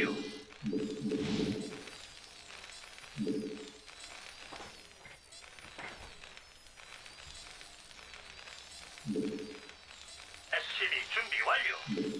완료. SCB 준비 완료.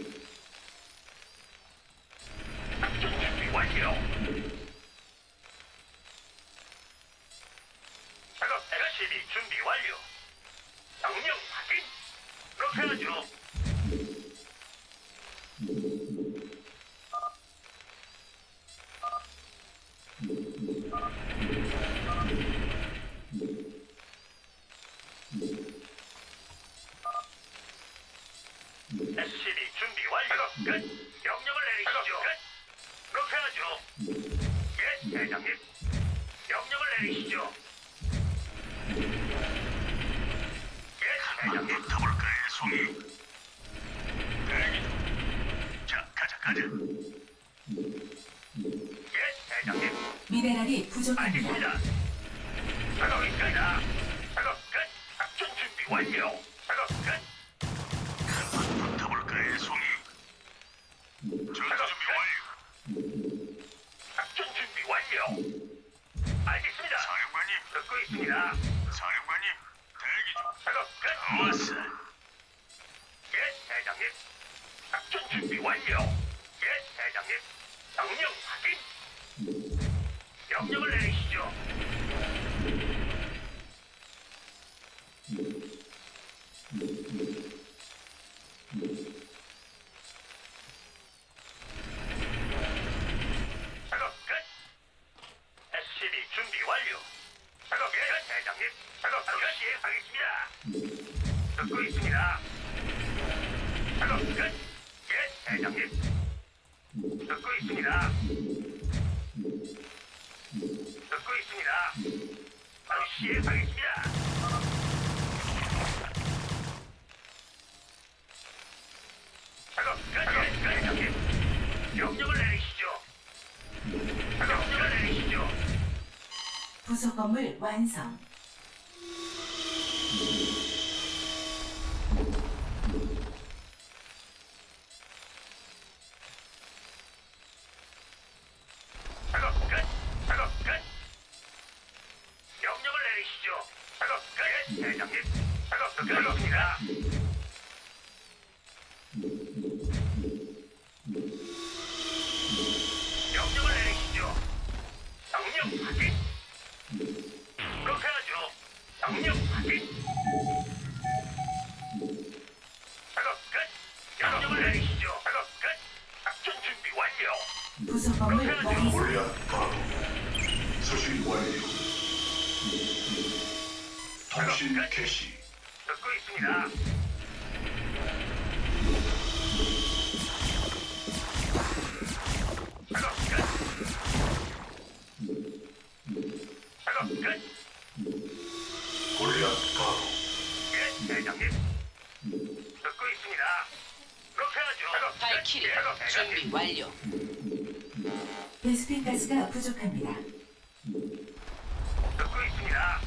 내리시죠. 예, 대장님. 붙어볼까요, 송이? 대기. 자, 가자, 가자. 예, 대장님. 미네랄이 부족합니다. 알겠습니다. 작업 있습니다. 작업 끝. 작전 준비 완료. 작업 끝. 한번 붙어볼까요, 송이? 전투 준비 듣고 있습니다. 사령관님 대기 중. 작업 끝. 좋았어. 예, 대장님. 작전 준비 완료. 예, 대장님. 명령 확인. 명령을 내리 시행하겠습니다. 작업 건물 완성. 명령을 내리시죠. 작업 끝. 작전 준비 완료. 부속 건물 완성. 골리앗 가도 수신 완료 통신 개시 듣고 있습니다. 작업 끝. 작업 끝. 골리앗 가도 예, 대장님. 듣고 있습니다. 발키리. 준비 완료. 베스핀 가스가 부족합니다. 듣고 있습니다.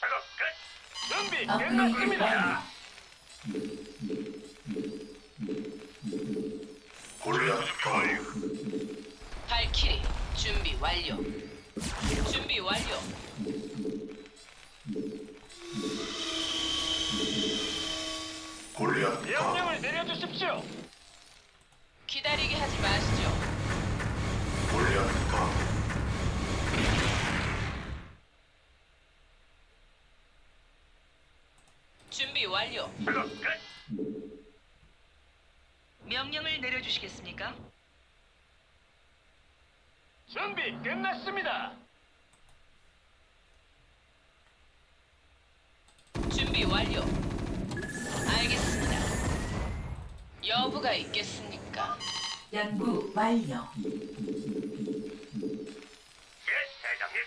작업 끝. 준비 업그레이드 완료. 골리앗 발키리 준비 완료. 준비 완료. 완료. 작업 끝. 명령을 내려주시겠습니까? 준비 끝났습니다. 준비 완료. 알겠습니다. 여부가 있겠습니까? 연구 완료. 예, 대장님.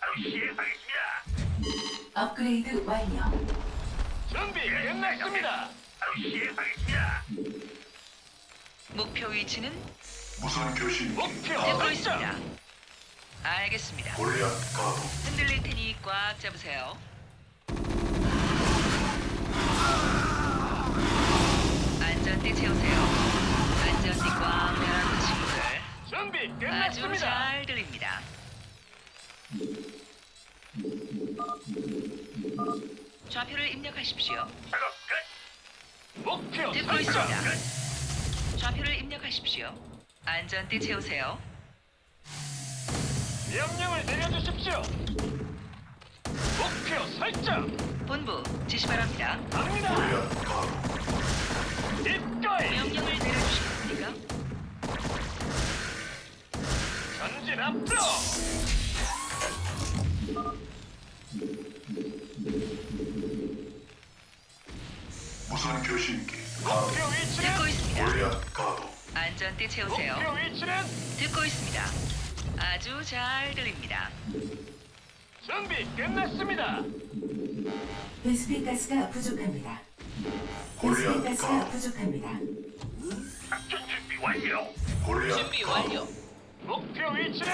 바로 시행하겠습니다. 업그레이드 완료. 끝났습니다. 바로 시행하겠습니다. 목표 위치는 무선 교신기 목표 듣고 가동 있습니다. 알겠습니다. 골리앗 가동 흔들릴 테니 꽉 잡으세요. 안전띠 채우세요. 안전띠 꽉 매라는 친구들. 준비 아주 끝났습니다. 잘 들립니다. 좌표를 입력하십시오. 작업 끝. 목표 듣고 설정 있습니다. 끝. 좌표를 입력하십시오. 안전띠 채우세요. 명령을 내려주십시오. 목표 설정. 본부 지시 바랍니다. 갑니다. 입거이 명령을 내려주시겠습니까? 전진 앞으로. 무선 교신기 가동 목표 위치는 듣고 있습니다. 골리앗 가동 안전띠 채우세요. 목표 위치는 듣고 있습니다. 아주 잘 들립니다. 준비 끝났습니다. 베스핀 가스가 부족합니다. 베스핀 골리앗 가스가 가동 부족합니다. 작전 준비 완료. 골리앗 준비 가동 완료. 목표 위치는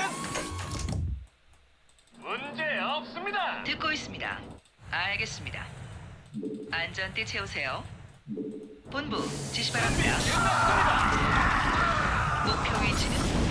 문제 없습니다. 듣고 있습니다. 알겠습니다. 안전띠 채우세요. 본부 지시 바랍니다. 목표 위치는